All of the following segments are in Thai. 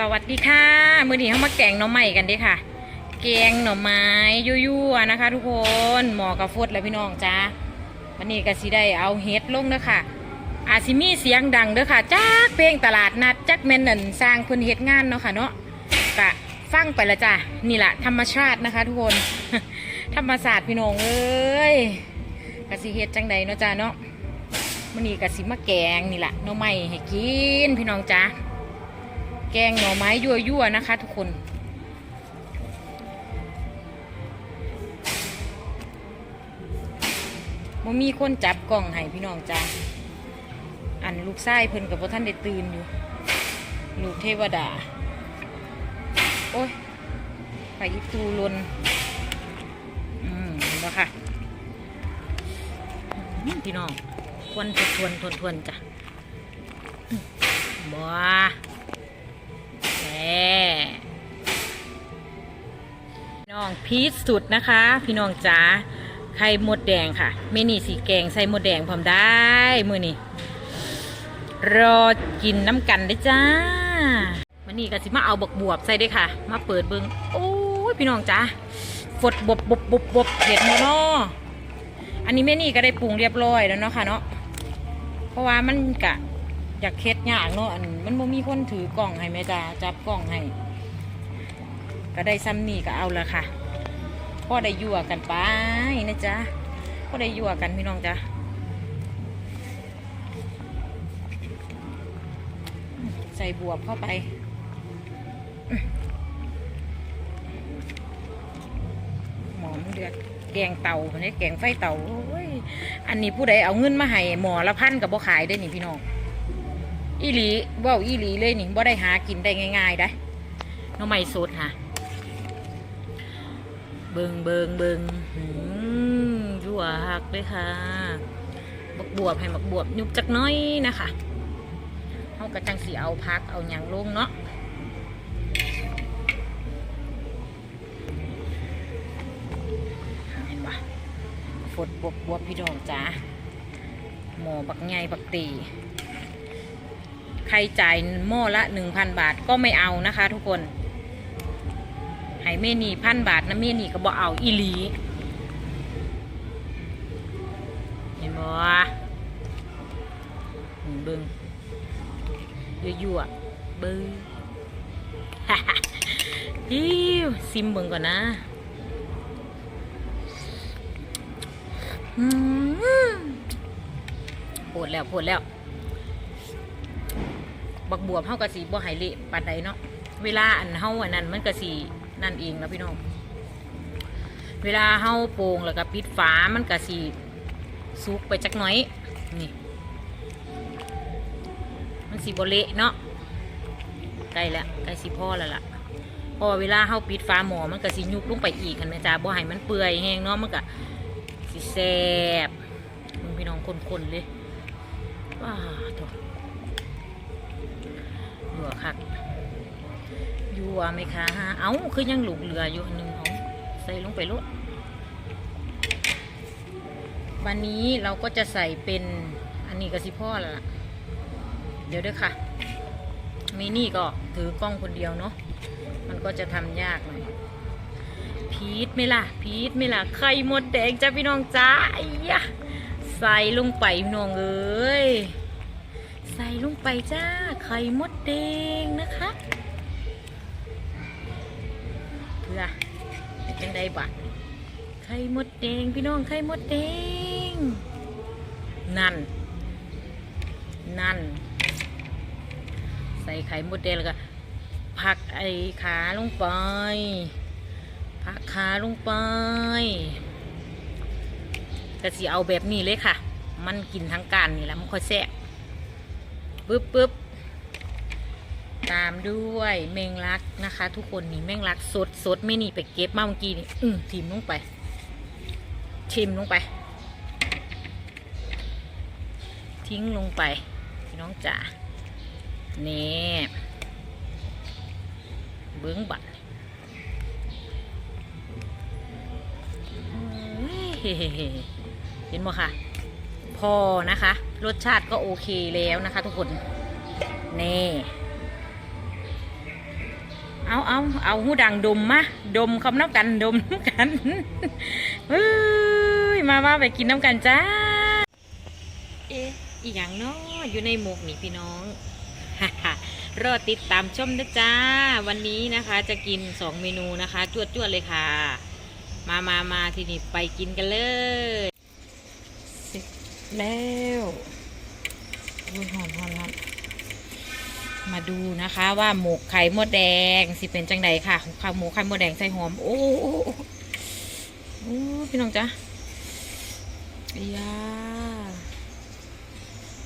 สวัสดีค่ะ มือนี้เขามาแกงหน่อไม้กันดิค่ะ แกงหน่อไม้ยั่วๆนะคะ ทุกคนหมอกระฟดแล้วพี่น้องจ้าวันนี้ก็สิได้เอาเฮ็ดลงเด้อค่ะ อาจสิมีเสียงดังเด้อค่ะจักเพลงตลาดนัดจักแมนนันสร้างเพิ่นเฮ็ดงานเนาะค่ะเนาะกะฟังไปละจ้ะนี่แหละธรรมชาตินะคะ ทุกคนธรรมศาสตร์พี่น้องเอ้ยกะสิเฮ็ดจังใดเนาะจ้าเนาะมื้อนี้ก็สิมาแกงนี่แหละหน่อไม้ให้กินพี่น้องจ้า แกงหน่อไม้ยั่วๆนะคะ ทุกคนมมีคนจับกล่องให้พี่น้องจ้าอันลูกไส้เพิ่นกับพ่ท่านได้ตื่นอยู่ ลูกเทวดา โอ้ยไปอีตูลนอืมเห็นปะค่ะ พี่น้อง ควนทวนทวนทวนทวนจ้ะบัว นี่น้องพีชสุดนะคะ พี่น้องจ๋าไข่หมดแดงค่ะเมนี่สีแกงใส่หมดแดงพร้อมได้มือนี่รอกินน้ำกันได้จ้ามันนี่ก็สิมาเอาบักบวบใส่ได้ค่ะ มาเปิดเบิงโอ้ยพี่น้องจ๋าฝดบวบบวบบบบเผ็ดโมานอันนี้เมนี่ก็ได้ปรุงเรียบร้อยแล้วเนาะค่ะเนาะเพราะว่ามันกะ อยากเค็ดยากเนาะอันมันบ่มีคนถือกล่องให้แม่จ้าจับกล่องให้ก็ได้ซ้ำนี่ก็เอาละค่ะพ่อได้ยั่วกันไปนะจ๊ะพ่อได้ยั่วกันพี่น้องจ้ะใส่บวบเข้าไปหมอมนเดือดแกงเต่าคนนี้แกงไฟเต่าโอ้ยอันนี้ผู้ใดเอาเงินมาให้หมอละพันกับบ่ขายได้นี่พี่น้อง อีหลีว่าอีหลีเลยนี่บ่ได้หากินได้ง่ายๆได้น้องใหม่สดค่ะ เบิงเบิงเบิงหืมยั่วหักเลยค่ะบักบวบให้บักบวบยุบจักน้อยนะคะเขากระจังสีเอาพักเอาหยังลงเนาะเห็นปะฝดบวบบวบพี่น้องจ้าหมอบักไงบักตี รจ่ายหม้อละหนึ่งพันบาทก็ไม่เอานะคะ ทุกคนให้เมนี่พันบาทนะเมนี่ก็บอกเอาอีหลี เห็นบ่อืมเบิงยั่วๆเบิงฮิวซิมเบิงก่อนนะอืมโผดแล้วโผดแล้ว บักบวบเฮากะสีบ่ไหเละปานใดเนาะเวลาอันเฮาอันนั้นมันกะสีนั่นเองแล้วพี่น้องเวลาเฮาโป่งแล้วก็ปิดฝามันกะสีสุกไปจักหน่อยนี่มันสีบ่เละเนาะใกล้แล้วใกล้สิพ่อแล้วล่ะพราะว่าเวลาเฮาปิดฝาหม้อมันก็สิยุบลงไปอีกคันแม่จ้าบ่ให้มันเปื่อยแห้งเนาะมันก็สิแซ่บมึงพี่น้องคนๆเลยว้าโถยั วคักยัวไหมคะเอ้าคือยังหลุกเหลืออยู่อันหนึ่งเอาใส่ลงไปลดวันนี้เราก็จะใส่เป็นอันนี้ก็สิพ่อแล้วล่ะ เดี๋ยวด้วยค่ะมินี่ก็ถือกล้องคนเดียวเนาะมันก็จะทำยากหน่อยพีทไม่ล่ะ พีทไม่ล่ะไข่มดแดงจ้าพี่น้องจ้าไอ้ยะใส่ลงไปพี่น้องเอ้ย ใส่ลงไปจ้า ไข่มดแดงนะคะเพื่อเป็นจังไดบัดไข่มดแดงพี่น้องไข่มดแดง นั่น นั่น ใส่ไข่มดแดงแล้วก็ผักไอ้ขาลงไปผักขาลงไปก็สิเอาแบบนี้เลยค่ะ มันกินทั้งการนี่แหละมันค่อยแซ่บ ปึ๊บปึ๊บตามด้วยแมงลักนะคะ ทุกคนนี่แมงลักสดสดไม่นี่ไปเก็บมาเมื่อกี้นี่อืมทิมลงไปชิมลงไป ทิ้งลงไปพี่น้องจ๋านี่เบื้องบัตรเห็นบ่ค่ะพอนะคะ รสชาติก็โอเคแล้วนะคะ ทุกคนนี่เอาเอาเอาหูดังดมมาดมคำน้ำกันดมน้ำกันเฮ้ยมาว่าไปกินน้ำกันจ้าเอ๊ะอีหยังเนาะอยู่ในหมกนี่พี่น้องรอติดตามชมนะจ้า วันนี้นะคะจะกินสองเมนูนะคะจวดจวดๆเลยค่ะ มามามาทีนี้ไปกินกันเลย แล้วอุ้ยหอมหอมหอมมาดูนะคะว่าหมกไข่มดแดงสิเป็นจังใดค่ะข้าวหมูไข่มดแดงใส่หอม โอ้โอ้โอ้โอ้พี่น้องจ้าอียา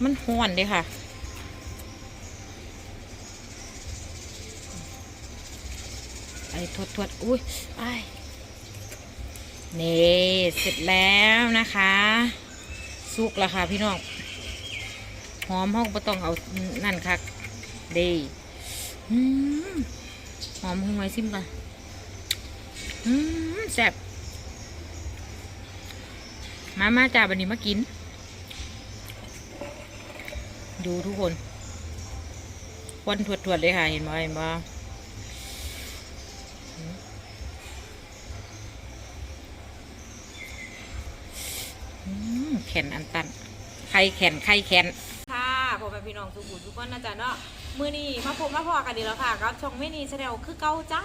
มันห่อนเลยค่ะ ไอ้ทวดทวดอุ้ยไอ้ายนี่เสร็จแล้วนะคะ สุกแล้วค่ะพี่น้องหอมห้องประต้องเอานั่นค่ะดีอืมหอมหงไว้ซิมก่อนแซ่บมามาจ้าบันนี้มากิน ดูทุกคนควันถวดๆเลยค่ะ เห็นไหมเห็นไหม แขนอันตันไข่แขนไข่แขนค่ะพ่อแม่พี่น้องทุกคนทุกคนนะจ๊ะเนาะมือนี้มาพบมาพอกันดีแล้วค่ะก็ช่องไม่นีแสดงคือเก่าจ้า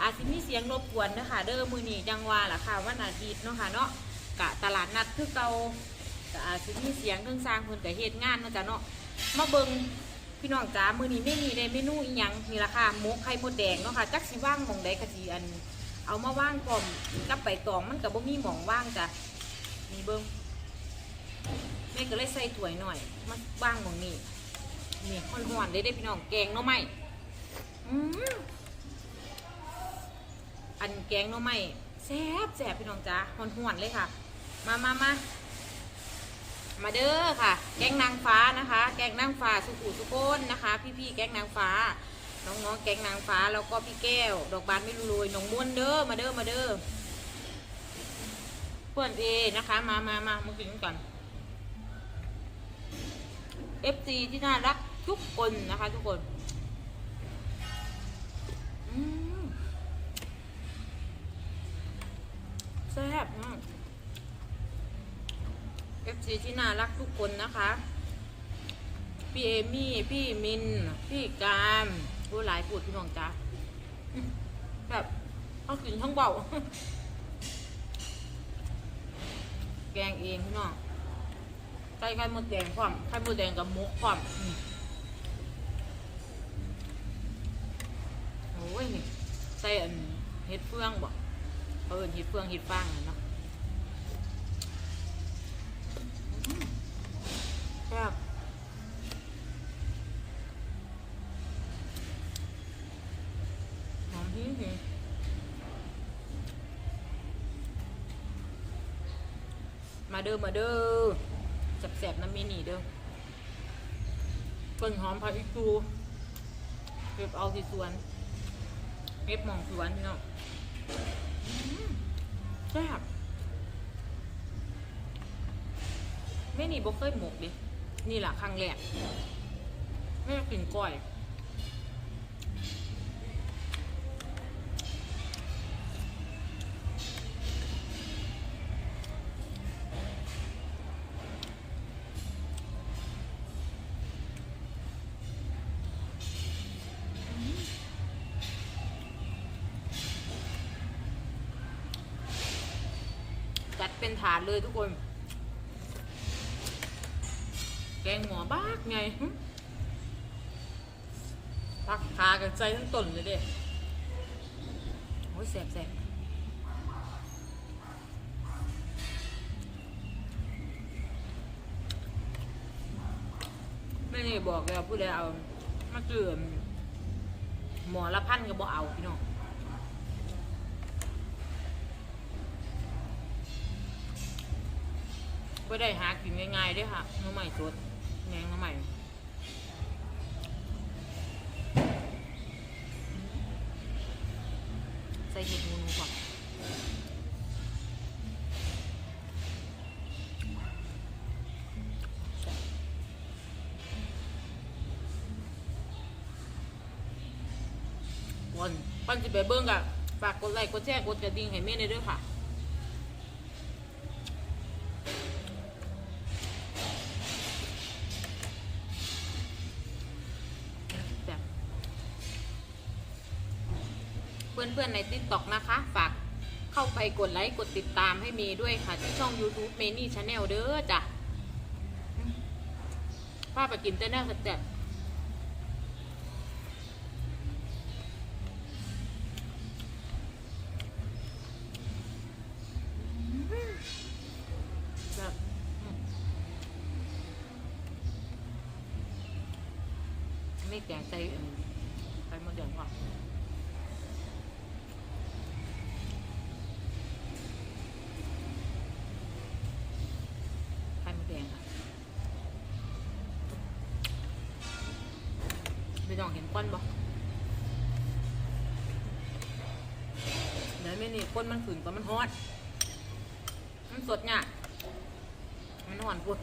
อาจสิมีเสียงรบกวนนะคะเด้อมือนี้จังว่าล่ะค่ะวันอาทิตย์เนาะค่ะเนาะกะตลาดนัดคือเก่าก็อาจสิมีเสียงเครื่องสร้างเพิ่นกับเหตุงานนาะจ๊ะเนาะมาเบิ่งพี่น้องจ้ามือนี้ไม่มีในเมนูอีหยังนี่ละค่ะหมกไข่มดแดงเนาะค่ะจักสิว่างมองใดกะสิอัน เอามาว่างพร้อมกับใบตองมันกับบ่มีหมองว่างจ้ะ นี่เบิ้งแม่ก็เลยใส่ถ้วยหน่อยมาบ้างมองนี่นี่หอนหอนๆได้ได้พี่น้องแกงน่อไม้อืมอันแกงน่อไม้แซ่บแซ่บพี่น้องจ้าหอนหอนๆเลยค่ะ มามามามาเด้อค่ะ แกงนางฟ้านะคะ แกงนางฟ้าสุขุสุโคนนะคะ พี่ๆแกงนางฟ้า น้องๆแกงนางฟ้าแล้วก็พี่แก้ว ดอกบานไม่รู้รวยน้องม้วนเด้อมาเด้อมาเด้อ พื่อนเอนะคะ มามามามากินกัน FC ที่น่ารักทุกคนนะคะ ทุกคนแซ่บมาก FC ที่น่ารักทุกคนนะคะ พี่เอมี่ พี่มิน พี่กามผู้หลายปูดพี่น้องจ้าแบบทั้งกินทั้งเบา แกงเองพี่น้องใส่ไข่มดแดงความไข่มดแดงกับมุกความโอ้ยนี่ใส่อันเห็ดเฟืองบ่เออเห็ดเฟืองเห็ดฟางเนาะแซ่บหอมที่นี่ มา เด้อมาเด้อแสบๆน้ำมีนี่เด้อเปิ้นหอมผักอีตูเก็บเอาที่สวนเก็บหมองสวนพี่น้องแซ่บไม่นี่บ่เคยหมกดินี่แหละครั้งแรกไม่ได้กินก้อย นถาดเลยทุกคน แกงหมอบ้ากไงตักขากันใจทั้งต้นเลยเด้โอ้ยแสบแสบไม่ได้บอกเลยว่าผู้ใดเอา มาเกลือหมอละพันก็บ่เอาพี่น้อง ก็ได้หากินง่ายๆด้วยค่ะน้ำใหม่สดแงงน้ำใหม่ใส่เห็ดงูนูก่อนก่อนก่อนสิไปเบิ่งก็ฝากกดไลค์กดแชร์กดกระดิ่งให้แม่ในด้อค่ะ พื่อนๆใน t ิ k t o k นะคะ ฝากเข้าไปกดไลค์กดติดตามให้เมย์ด้วยค่ะ ที่ช่อง YouTube เมนี่ชาแนลเด้อจ้ะป้าไปกินเต้นแน่สัจจไม่แกงใส่เอิ่มไปมดเดือนก่อน น้องเห็นก้นบ่เดี๋ยวไม่นี่ก้นมันขืนก็มันฮอดมันสดเนี่ยมันหวานปุ๊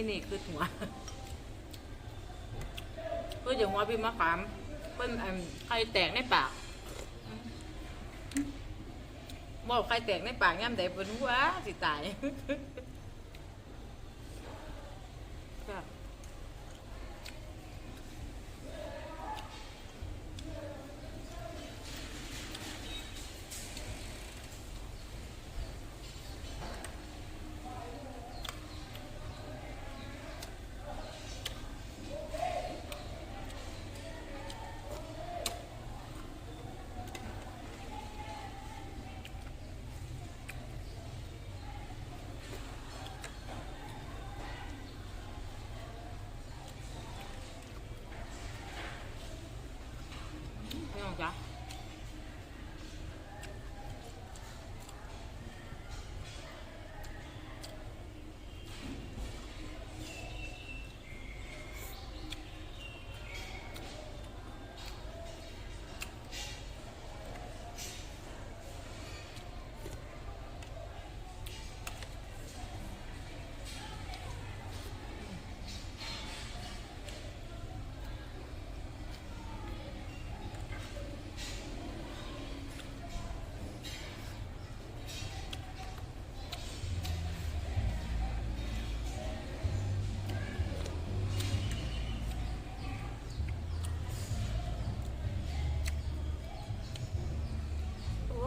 ไม่นี่คือหัวเพื่อจะหัวพี่มะขามเพิ่นไข่แตกในปากบอกไข่แตกในปากย่ำใดเป็นหัวสิตายครับ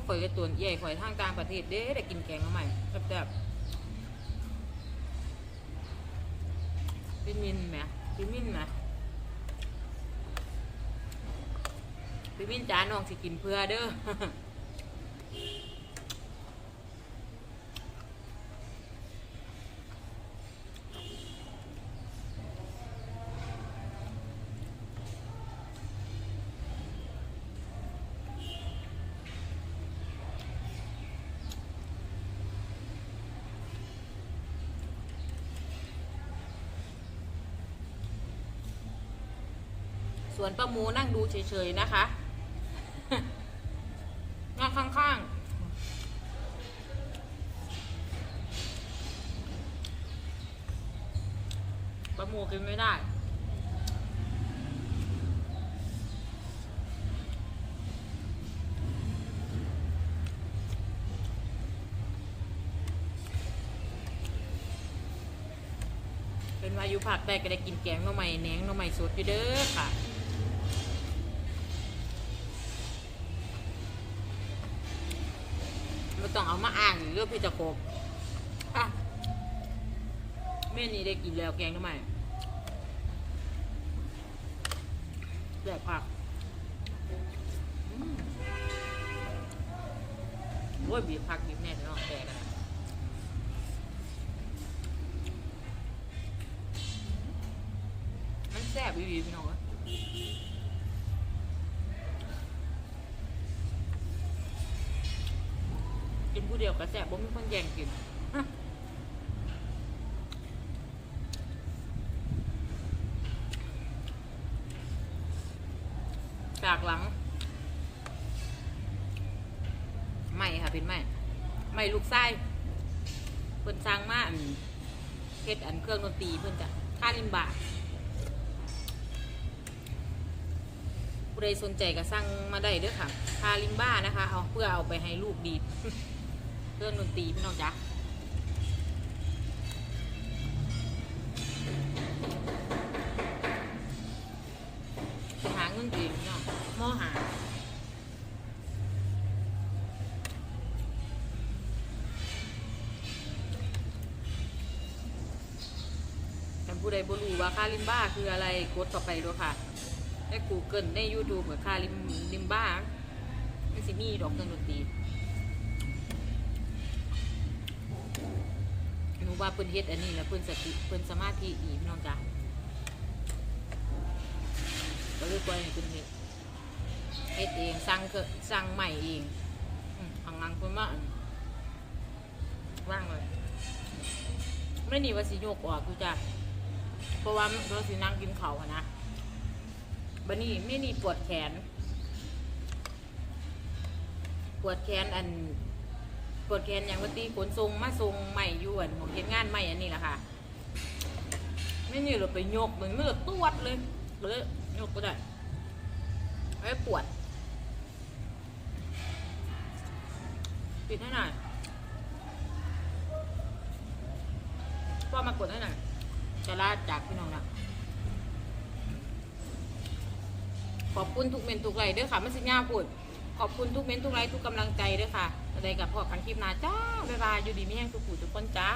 ข่อยกระตุนใหญ่ข่อยทางต่างประเทศเด้ได้กินแกงมาใหม่แซ่บๆวิมินไหมวิมินไหมวิมินจ้าน้องสิกินเพื่อเด้อ ส่วนป้าหมูนั่งดูเฉยๆนะคะนั่งข้างๆป้าหมูกินไม่ได้เป็นวายุผักได้ก็ได้กินแกงหน่อไม้แหนงหน่อไม้สดอยู่เด้อค่ะ ต้องเอามาอ่างเรื่องพี่จะโคบอะเม่นี้ได้กินแล้วแกงหน่อไมแบบผักอืมโอ้ยบีบผักบีบแน่นองแกกันะมันแซ่บอีหลีพี่น้อง นผู้เดียวกระแสบบ่มีคนแย่งกินจากหลังไม่ค่ะเป็นไม่ไม่ลูกไส้เพิ่นสร้างมาอัเพชรอันเครื่องดนตรีเพิ่นจะท่าลิมบะผู้ใดสนใจก็สร้างมาได้ด้วยค่ะทาลิมบ้านะคะ เอาเพื่อเอาไปให้ลูกดีด รื่องดนตรีพี่น้องจ๊ะหาเงินเองพี่น้องมอหาผู้ใดบ่รู้ว่าคาลิมบ้าคืออะไรกดเข้าไปด้วยค่ะใน Google ใน YouTube เหมือนคาลิมลิมบ้าไม่สิมีดอกเครื่องดนตรี นูว่าเพิ่นเฮ็ดอันนี้แล้วเพิ่นสติเพิ่นสมาธิดีพี่น้องจ้ะก็เลยปล่อยให้เพิ่นเฮ็ดเฮ็ดเองสั่งเครื่องสั่งใหม่เองอืมทางเพิ่นว่าว่างเลยไม่นี่ว่าสิโยกออกกูจ้ะเพราะว่าเราสินั่งกินเขาอะนะบันนี้ไม่นี่ปวดแขน ปวดแขนอัน ปวดแขนอย่างว่าตีขนทรงมาทรงใหม่ยวนของเฮ็ดงานใหม่อันนี้แหละค่ะไม่นี่เราไปโยกเหมันไม่เราตวดเลยเลยยกก็ได้ไม่ปวดปิดให้หน่อยพ่อมากดให้หน่อยจะลาจากพี่น้องนะขอบคุณทุกเมนทุกไลค์เด้อค่ะไม่สิญญาพูด ขอบคุณทุกเมนทุกไลค์ทุกกำลังใจด้วยค่ะอะไรกับพ่อกันคลิปหนาจ้าบ๊ายบายอยู่ดีไม่แห้งทุกผู้ทุกคนจ้า